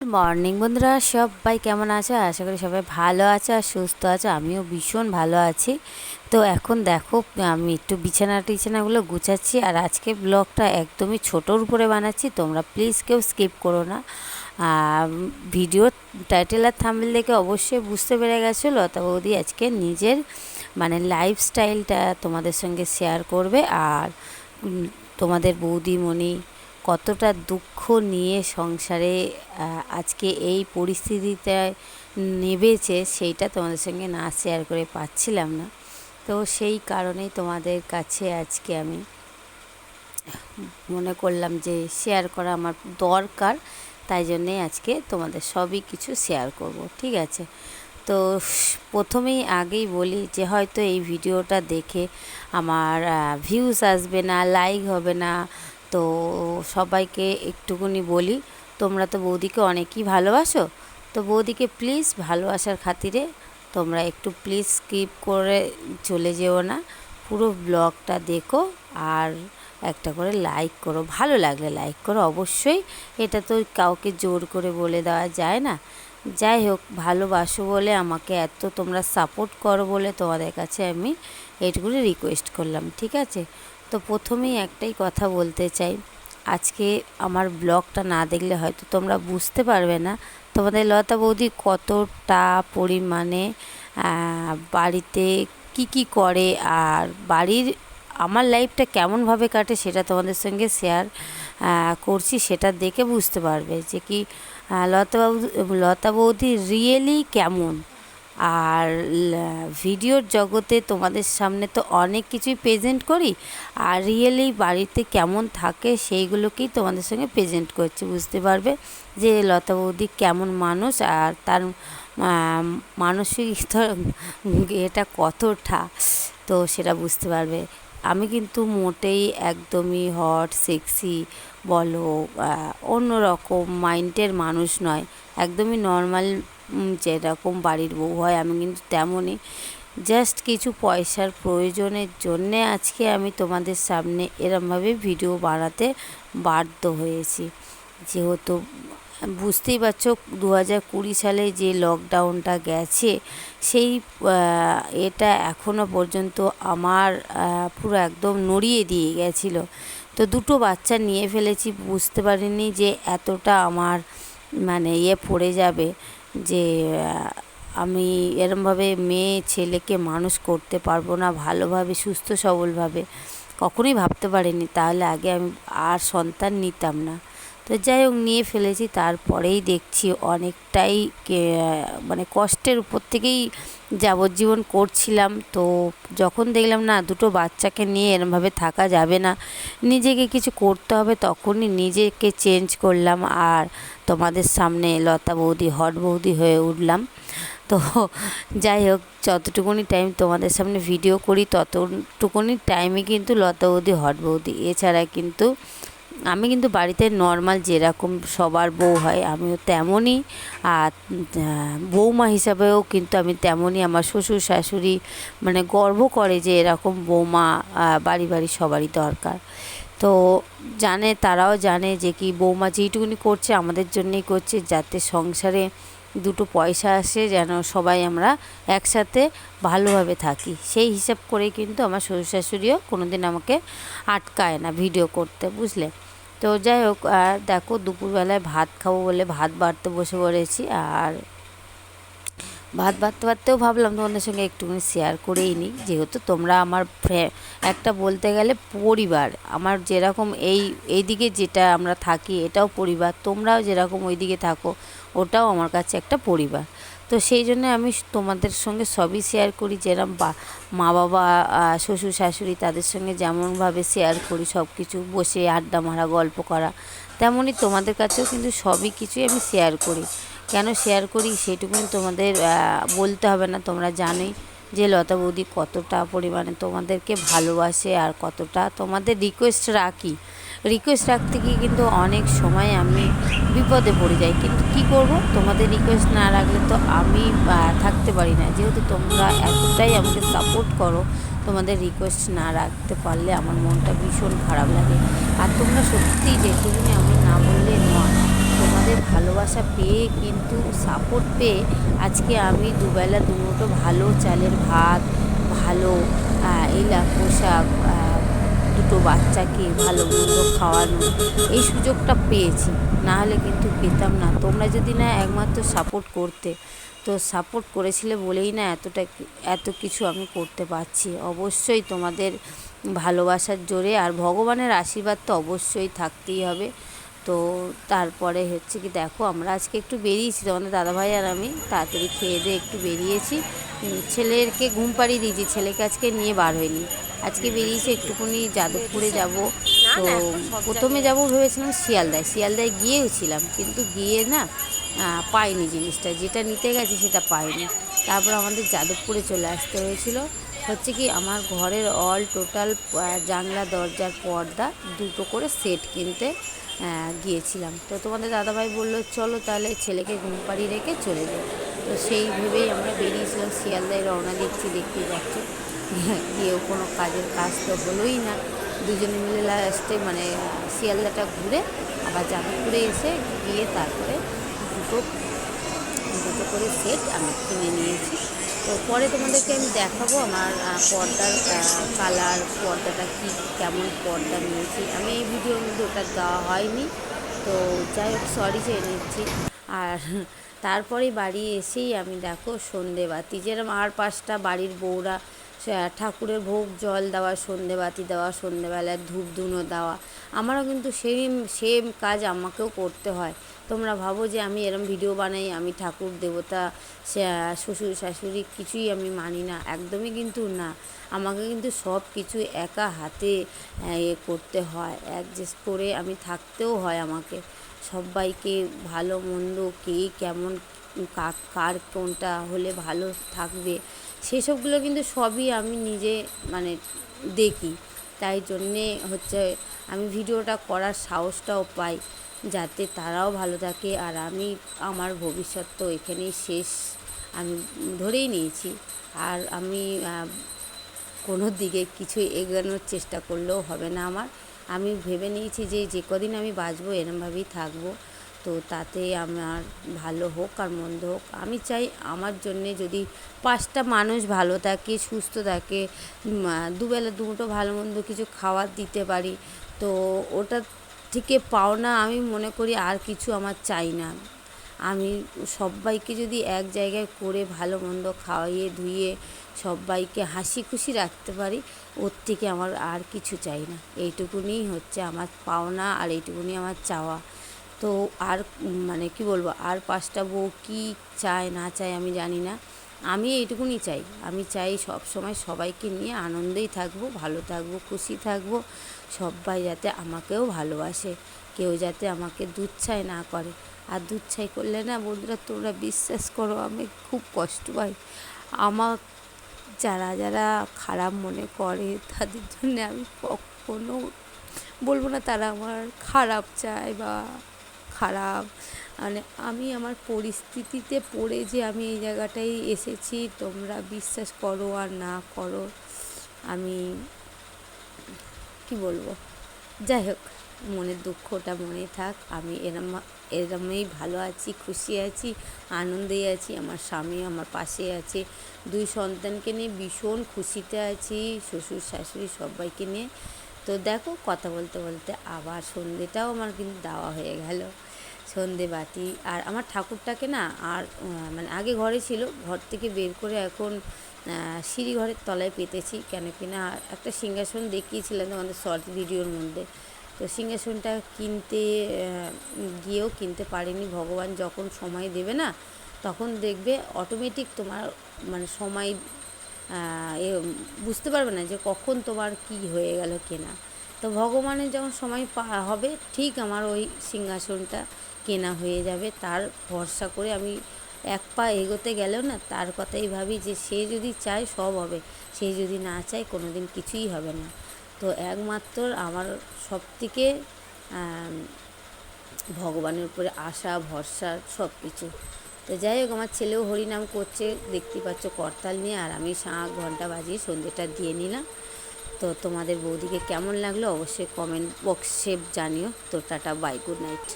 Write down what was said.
Morning বন্ধুরা। সবাই কেমন আছো? আশা করি সবাই ভালো আছে আর সুস্থ আছো। আমিও ভীষণ ভালো আছি। তো এখন দেখো, আমি একটু বিছানা টিছানাগুলো গুছাচ্ছি আর আজকে ব্লগটা একদমই ছোটোর উপরে বানাচ্ছি। তোমরা প্লিজ কেউ স্কিপ করো না। ভিডিও টাইটেল আর থাম্বেল দেখে অবশ্যই বুঝতে পেরে গেছো। লতা বৌদি আজকে নিজের মানে লাইফস্টাইলটা তোমাদের সঙ্গে শেয়ার করবে। আর তোমাদের বৌদিমণি কতটা দুঃখ নিয়ে সংসারে আজকে এই পরিস্থিতিতে নেবেছে সেইটা তোমাদের সঙ্গে না শেয়ার করে পাচ্ছিলাম না। তো সেই কারণেই তোমাদের কাছে আজকে আমি মনে করলাম যে শেয়ার করা আমার দরকার, তাই জন্যে আজকে তোমাদের সবই কিছু শেয়ার করব, ঠিক আছে? তো প্রথমেই আগেই বলি যে হয়তো এই ভিডিওটা দেখে আমার ভিউজ আসবে না লাইক হবে না তো সবাইকে একটুকুনি বলি, তোমরা তো বৌদিকে অনেকই ভালোবাসো, তো বৌদিকে প্লিজ ভালোবাসার খাতিরে তোমরা একটু প্লিজ স্কিপ করে চলে যেও না, পুরো ব্লগটা দেখো আর একটা করে লাইক করো, ভালো লাগলে লাইক করো, অবশ্যই এটা তো কাউকে জোর করে বলে দেওয়া যায় না, যাই হোক ভালোবাসো বলে আমাকে এত তোমরা সাপোর্ট করো বলে তোমাদের কাছে আমি এইটুকুনি রিকোয়েস্ট করলাম, ঠিক আছে? তো প্রথমেই একটাই কথা বলতে চাই। আজকে আমার ব্লগটা না দেখলে হয়তো তোমরা বুঝতে পারবে না। তোমাদের লতা বৌদি কতটা পরিমাণে বাড়িতে কি কি করে আর বাড়ির আমার লাইফটা কেমনভাবে কাটে সেটা তোমাদের সঙ্গে শেয়ার করছি সেটা দেখে বুঝতে পারবে যে কি লতা বাবু, লতা বৌদি রিয়েলি কেমন। আর ভিডিওর জগতে তোমাদের সামনে তো অনেক কিছুই প্রেজেন্ট করি। আর রিয়েলি বাড়িতে কেমন থাকে সেইগুলোকেই তোমাদের সঙ্গে প্রেজেন্ট করছি, বুঝতে পারবে? যে লতা বৌদি কেমন মানুষ আর তার মানসিক এটা কতটা, তো সেটা বুঝতে পারবে। আমি কিন্তু মোটেই একদমই হট সেক্সি বলো অন্যরকম মাইন্ডের মানুষ নয়। একদমই নর্মাল যেরকম বাড়ির বউ হয়, আমি কিন্তু তেমনই। জাস্ট কিছু পয়সার প্রয়োজনের জন্যে আজকে আমি তোমাদের সামনে এরমভাবে ভিডিও বানাতে বাধ্য হয়েছি। যেহেতু বুঝতেই পারছ দু হাজার কুড়ি সালে যে লকডাউনটা গেছে, সেই এটা এখনও পর্যন্ত আমার পুরো একদম নড়িয়ে দিয়ে গেছিল। তো দুটো বাচ্চা নিয়ে ফেলেছি, বুঝতে পারিনি যে এতটা আমার মানে ইয়ে পড়ে যাবে। যে আমি এরমভাবে মেয়ে ছেলেকে মানুষ করতে পারব না, ভালোভাবে, সুস্থ, সবলভাবে, কখনোই ভাবতে পারিনি। তাহলে আগে আমি আর সন্তান নিতাম না। তো যাই হোক, নিয়ে ফেলেছি। তারপরেই দেখছি অনেকটাই মানে কষ্টের উপর থেকেই যাবজ্জীবন করছিলাম, তো যখন দেখলাম না দুটো বাচ্চাকে নিয়ে এরমভাবে থাকা যাবে না, নিজেকে কিছু করতে হবে তখনই নিজেকে চেঞ্জ করলাম আর তোমাদের সামনে লতা বৌদি, হট বৌদি হয়ে উঠলাম। তো যাই হোক, যতটুকুনি টাইম তোমাদের সামনে ভিডিও করি, ততটুকুনি টাইমে কিন্তু লতা বৌদি, হট বৌদি, এছাড়া কিন্তু আমি কিন্তু বাড়িতে নর্মাল যেরকম সবার বউ হয়, আমিও তেমনই। আর বৌমা হিসাবেও কিন্তু আমি তেমনই আমার শ্বশুর, শাশুড়ি মানে গর্ব করে যে এরকম বৌমা বাড়ি বাড়ি সবারই দরকার। তো জানে, তারাও জানে যে কি বৌমা যেইটুকুনি করছে, আমাদের জন্যই করছে, যাতে সংসারে দুটো পয়সা আসে যেন সবাই আমরা একসাথে ভালোভাবে থাকি। সেই হিসাব করে কিন্তু আমার শ্বশুর শাশুড়িও কোনো দিন আমাকে আটকায় না ভিডিও করতে, বুঝলে? তো যাই হোক আর দেখো দুপুরবেলায় ভাত খাব বলে ভাত বাড়তে বসে পড়েছি, আর ভাত বাড়তে বাড়তেও ভাবলাম তোমাদের সঙ্গে একটুখানি শেয়ার করেই নিই। যেহেতু তোমরা আমার একটা বলতে গেলে পরিবার, আমার যেরকম এই, এইদিকে যেটা আমরা থাকি এটাও পরিবার, তোমরাও যেরকম ওইদিকে থাকো ওটাও আমার কাছে একটা পরিবার। তো সেই জন্য আমি তোমাদের সঙ্গে সবই শেয়ার করি যেরকম মা বাবা শ্বশুর শাশুড়ি তাদের সঙ্গে যেমনভাবে শেয়ার করি সব কিছু বসে আড্ডা মারা, গল্প করা, তেমনই তোমাদের কাছেও কিন্তু সবই কিছুই আমি শেয়ার করি। কেন শেয়ার করি সেটুকুনি তোমাদের বলতে হবে না, তোমরা জানোই যে লতা বৌদি কতটা পরিমাণে তোমাদেরকে ভালোবাসে আর কতটা তোমাদের রিকোয়েস্ট রাখি। রিকোয়েস্ট রাখতে গিয়ে কিন্তু অনেক সময় আমি বিপদে পড়ে যাই, কিন্তু কি করব? তোমাদের রিকোয়েস্ট না রাখলে তো আমি থাকতে পারি না। যেহেতু তোমরা এতটাই আমাকে সাপোর্ট করো, তোমাদের রিকোয়েস্ট না রাখতে পারলে আমার মনটা ভীষণ খারাপ লাগে। আর তোমরা সত্যিই যেটুকুনি আমি না বললে নয়। ভালোবাসা পেয়ে কিন্তু সাপোর্ট পেয়ে আজকে আমি দুবেলা দুমুঠো ভালো চালের ভাত, ভালো এলা পোশাক দুটো বাচ্চাকে ভালো মন্দ খাওয়ানো এই সুযোগটা পেয়েছি। না হলে কিন্তু পেতাম না। তোমরা যদি না একমাত্র সাপোর্ট করতে, তো সাপোর্ট করেছিলে বলেই না এতটা এত কিছু আমি করতে পারছি। অবশ্যই তোমাদের ভালোবাসার জোরে আর ভগবানের আশীর্বাদ তো অবশ্যই থাকতেই হবে। তো তারপরে হচ্ছে কি দেখো আমরা আজকে একটু বেরিয়েছি তোমাদের দাদাভাই আর আমি তাড়াতাড়ি খেয়ে দিয়ে একটু বেরিয়েছি। ছেলেকে ঘুম পাড়িয়ে দিয়েছি ছেলেকে আজকে নিয়ে বার হয়নি। আজকে বেরিয়েছি একটুখানি যাদবপুরে যাব। তো প্রথমে যাব ভেবেছিলাম শিয়ালদায়। শিয়ালদায় গিয়েওছিলাম কিন্তু গিয়ে না পাইনি জিনিসটা। যেটা নিতে গেছি সেটা পাইনি। তারপর আমাদের যাদবপুরে চলে আসতে হয়েছিল। হচ্ছে কি আমার ঘরের অল টোটাল জানলা, দরজার পর্দা দুটো করে সেট কিনতে গিয়েছিলাম। তো তোমাদের দাদাভাই বলল, চলো তাহলে ছেলেকে ঘুম পাড়িয়ে রেখে চলে যাই তো সেই ভেবেই আমরা বেরিয়েছিলাম, শিয়ালদায় রওনা দিচ্ছি দেখতেই পাচ্ছ গিয়েও কোনো কাজের কাজ তো হলোই না। দুজনে মিলে লাস্টে মানে শিয়ালদাটা ঘুরে আবার যাদবপুরে এসে গিয়ে তারপরে দুটো দুটো করে সেট আমি কিনে নিয়েছি। তো পরে তোমাদেরকে আমি দেখাবো আমার পর্দার কালার পর্দাটা কী, কেমন পর্দা নিয়েছি। আমি এই ভিডিওর মধ্যে ওটা দেওয়া হয়নি। তো যাই হোক সরি চেয়ে নিচ্ছি আর তারপরে বাড়ি এসেই আমি দেখো সন্ধে বাতি যেরকম আর পাঁচটা বাড়ির বউরা ঠাকুরের ভোগ, জল দেওয়া সন্ধে বাতি দেওয়া, সন্ধেবেলায় ধূপ ধুনো দেওয়া, আমারও কিন্তু সেম সেম কাজ আমাকেও করতে হয়। তোমরা ভাবো যে আমি এরম ভিডিও বানাই, আমি ঠাকুর, দেবতা শ্বশুর, শাশুড়ি কিছুই আমি মানি না, একদমই কিন্তু না। আমাকে কিন্তু সব কিছু একা হাতে, এ, করতে হয়। অ্যাডজাস্ট করে আমি থাকতেও হয় আমাকে। সবাইকে ভালো, মন্দ, কে কেমন কার কোনটা হলে ভালো থাকবে, সেসবগুলো কিন্তু সবই আমি নিজে মানে দেখি। তাই জন্যে হচ্ছে আমি ভিডিওটা করার সাহসটাও পাই। যাতে তারাও ভালো থাকে আর আমি আমার ভবিষ্যৎ তো এখানেই শেষ। আমি ধরেই নিয়েছি। আর আমি কোনো দিকে কিছু এগোনোর চেষ্টা করলেও হবে না আমার। আমি ভেবে নিয়েছি যে যে কদিন আমি বাঁচবো এরমভাবেই থাকব। তো তাতে আমার ভালো হোক আর মন্দ হোক। আমি চাই আমার জন্যে যদি পাঁচটা মানুষ ভালো থাকে, সুস্থ থাকে দুবেলা দুটো ভালো মন্দ কিছু খাবার দিতে পারি, তো ওটা থেকে পাওনা আমি মনে করি আর কিছু আমার চাই না। আমি সবাইকে যদি এক জায়গায় করে ভালো মন্দ খাওয়াইয়ে ধুইয়ে সবাইকে হাসি খুশি রাখতে পারি, ওর থেকে আমার আর কিছু চাই না। এইটুকুনি হচ্ছে আমার পাওনা আর এইটুকুনি আমার চাওয়া। তো আর মানে কি বলব, আর পাঁচটা বউ কী চায় না চায় আমি জানি না। আমি এইটুকুনি চাই। আমি চাই সব সময় সবাইকে নিয়ে আনন্দেই থাকব, ভালো থাকব, খুশি থাকব। সবাই যাতে আমাকেও ভালোবাসে, কেউ যাতে আমাকে দুচ্ছাই না করে। আর দুচ্ছাই করলে না বন্ধুরা তোমরা বিশ্বাস করো আমি খুব কষ্ট পাই। আমার যারা যারা খারাপ মনে করে তাদের জন্য আমি কখনো বলব না তারা আমার খারাপ চায় বা খারাপ মানে আমি আমার পরিস্থিতিতে পড়ে যে আমি এই জায়গাটায় এসেছি, তোমরা বিশ্বাস করো আর না করো, আমি কি বলব? যাই হোক, মনের দুঃখটা মনে থাক, আমি এরম, এরমই ভালো আছি, খুশি আছি আনন্দেই আছি, আমার স্বামী আমার পাশে আছে, দুই সন্তানকে নিয়ে ভীষণ খুশিতে আছি, শ্বশুর শাশুড়ি সবাইকে নিয়ে। তো দেখো, কথা বলতে বলতে আবার সন্ধেটাও আমার কিন্তু দেওয়া হয়ে গেল। সন্ধে বাতি আর আমার ঠাকুরটাকে না আর মানে আগে ঘরে ছিল, ঘর থেকে বের করে এখন সিঁড়ি ঘরের তলায় পেতেছি। কেন কি না, একটা সিংহাসন দেখিয়েছিলাম আমাদের শর্ট ভিডিওর মধ্যে। তো সিংহাসনটা কিনতে গিয়েও কিনতে পারিনি। ভগবান যখন সময় দেবে না, তখন দেখবে অটোমেটিক তোমার মানে সময় এ, বুঝতে পারবে না যে কখন তোমার কি হয়ে গেল কেনা। তো ভগবানের যখন সময় পা- হবে, ঠিক আমার ওই সিংহাসনটা কেনা হয়ে যাবে। তার ভরসা করে আমি এক পা এগোতে গেলেও না, তার কথাই ভাবি যে সে যদি চায় সব হবে, সে যদি না চায় কোনো দিন কিছুই হবে না। তো একমাত্র আমার সব থেকে ভগবানের উপরে আশা, ভরসা সব কিছু তো যাই হোক, আমার ছেলেও হরিনাম করছে, দেখতে পাচ্ছ করতাল নিয়ে, আর আমি শাঁখ ঘণ্টা বাজিয়ে সন্ধ্যেটা দিয়ে নিলাম। তো তোমাদের বৌদিকে কেমন লাগল অবশ্যই কমেন্ট বক্সে জানিও। তো টাটা বাই গুড নাইট